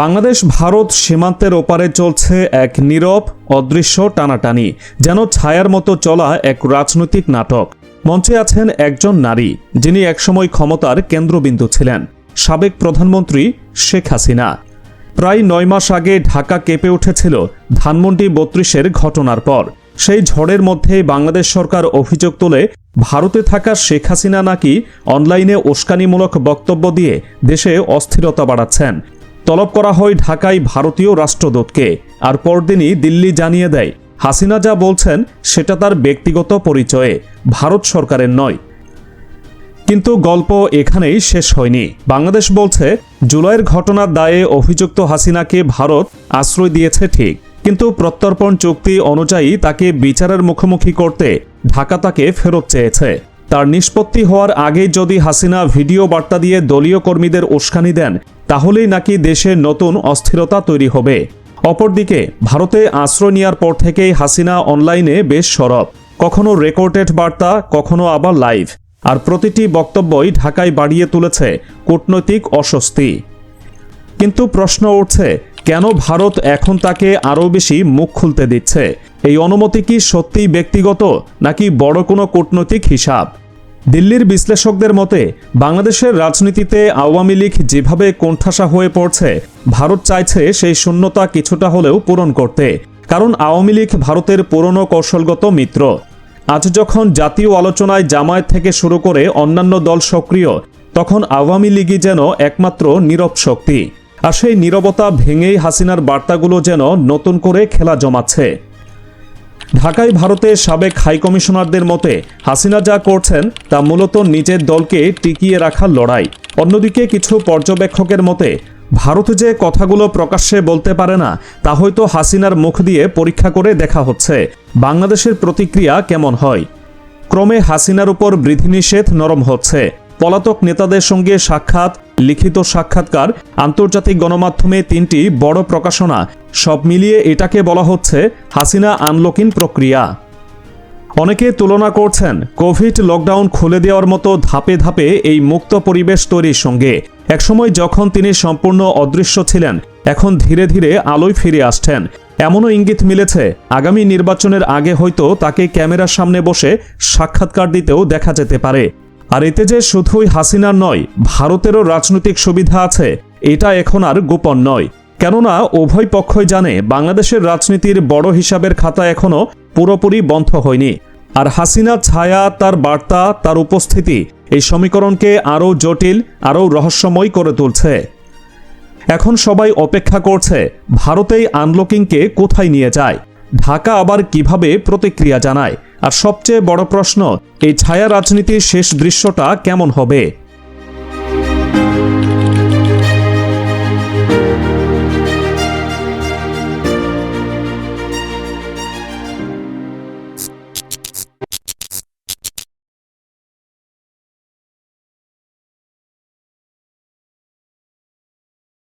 বাংলাদেশ, ভারত সীমান্তের ওপারে চলছে এক নীরব, অদৃশ্য টানাটানি, যেন ছায়ার মতো চলা এক রাজনৈতিক নাটক। মঞ্চে আছেন একজন নারী, যিনি একসময় ক্ষমতার কেন্দ্রবিন্দু ছিলেন, সাবেক প্রধানমন্ত্রী শেখ হাসিনা। প্রায় নয় মাস আগে ঢাকা কেঁপে উঠেছিল ধানমন্ডি বত্রিশের ঘটনার পর। সেই ঝড়ের মধ্যে বাংলাদেশ সরকার অভিযোগ তোলে, ভারতে থাকা শেখ হাসিনা নাকি অনলাইনে উস্কানিমূলক বক্তব্য দিয়ে দেশে অস্থিরতা বাড়াচ্ছেন। তলব করা হয় ঢাকায় ভারতীয় রাষ্ট্রদূতকে। আর পরদিনই দিল্লি জানিয়ে দেয়, হাসিনা যা বলছেন, সেটা তার ব্যক্তিগত পরিচয়ে, ভারত সরকারের নয়। কিন্তু গল্প এখানেই শেষ হয়নি। বাংলাদেশ বলছে, জুলাইয়ের ঘটনার দায়ে অভিযুক্ত হাসিনাকে ভারত আশ্রয় দিয়েছে ঠিক। কিন্তু প্রত্যর্পণ চুক্তি অনুযায়ী তাকে বিচারের মুখোমুখি করতে ঢাকা তাকে ফেরত চেয়েছে। তার নিষ্পত্তি হওয়ার আগেই যদি হাসিনা ভিডিও বার্তা দিয়ে দলীয় কর্মীদের উস্কানি দেন তাহলেই নাকি দেশে নতুন অস্থিরতা তৈরি হবে। অপরদিকে, ভারতে আশ্রয় নেওয়ার পর থেকেই হাসিনা অনলাইনে বেশ সরব। কখনো রেকর্ডেড বার্তা, কখনো আবার লাইভ। আর প্রতিটি বক্তব্যই ঢাকায় বাড়িয়ে তুলেছে কূটনৈতিক অস্বস্তি। কিন্তু প্রশ্ন উঠছে, কেন ভারত এখন তাকে আরও বেশি মুখ খুলতে দিচ্ছে? এই অনুমতি কি সত্যিই ব্যক্তিগত, নাকি বড় কোনো কূটনৈতিক হিসাব? দিল্লির বিশ্লেষকদের মতে, বাংলাদেশের রাজনীতিতে আওয়ামী লীগ যেভাবে কোণঠাসা হয়ে পড়ছে, ভারত চাইছে সেই শূন্যতা কিছুটা হলেও পূরণ করতে, কারণ আওয়ামী লীগ ভারতের পুরনো কৌশলগত মিত্র। আজ যখন জাতীয় আলোচনায় জামায়াত থেকে শুরু করে অন্যান্য দল সক্রিয়, তখন আওয়ামী লীগই যেন একমাত্র নীরব শক্তি। আর সেই নীরবতা ভেঙেই হাসিনার বার্তাগুলো যেন নতুন করে খেলা জমাচ্ছে। ঢাকায় ভারতের সাবেক হাইকমিশনারদের মতে, হাসিনা যা করছেন, তা মূলত নিজের দলকে টিকিয়ে রাখার লড়াই। অন্যদিকে কিছু পর্যবেক্ষকের মতে, ভারত যে কথাগুলো প্রকাশ্যে বলতে পারে না, তা হয়তো হাসিনার মুখ দিয়ে পরীক্ষা করে দেখা হচ্ছে। বাংলাদেশের প্রতিক্রিয়া কেমন হয়? ক্রমে হাসিনার উপর বিধিনিষেধ নরম হচ্ছে। পলাতক নেতাদের সঙ্গে সাক্ষাৎ, লিখিত সাক্ষাৎকার, আন্তর্জাতিক গণমাধ্যমে তিনটি বড় প্রকাশনা সব মিলিয়ে এটাকে বলা হচ্ছে হাসিনা আনলকিন প্রক্রিয়া। অনেকে তুলনা করছেন কোভিড লকডাউন খুলে দেওয়ার মতো ধাপে ধাপে এই মুক্ত পরিবেশ তৈরির সঙ্গে। একসময় যখন তিনি সম্পূর্ণ অদৃশ্য ছিলেন, এখন ধীরে ধীরে আলোয় ফিরে আসছেন। এমনও ইঙ্গিত মিলেছে, আগামী নির্বাচনের আগে হয়তো তাকে ক্যামেরার সামনে বসে সাক্ষাৎকার দিতেও দেখা যেতে পারে। আর এতে যে শুধুই হাসিনার নয়, ভারতেরও রাজনৈতিক সুবিধা আছে, এটা এখন আর গোপন নয়। কেননা উভয় পক্ষই জানে বাংলাদেশের রাজনীতির বড় হিসাবের খাতা এখনও পুরোপুরি বন্ধ হয়নি। আর হাসিনা ছায়া, তার বার্তা, তার উপস্থিতি এই সমীকরণকে আরও জটিল, আরও রহস্যময় করে তুলছে। এখন সবাই অপেক্ষা করছে ভারতেই আনলকিংকে কোথায় নিয়ে যায়, ঢাকা আবার কীভাবে প্রতিক্রিয়া জানায়, আর সবচেয়ে বড় প্রশ্ন, এই ছায়া রাজনীতির শেষ দৃশ্যটা কেমন হবে?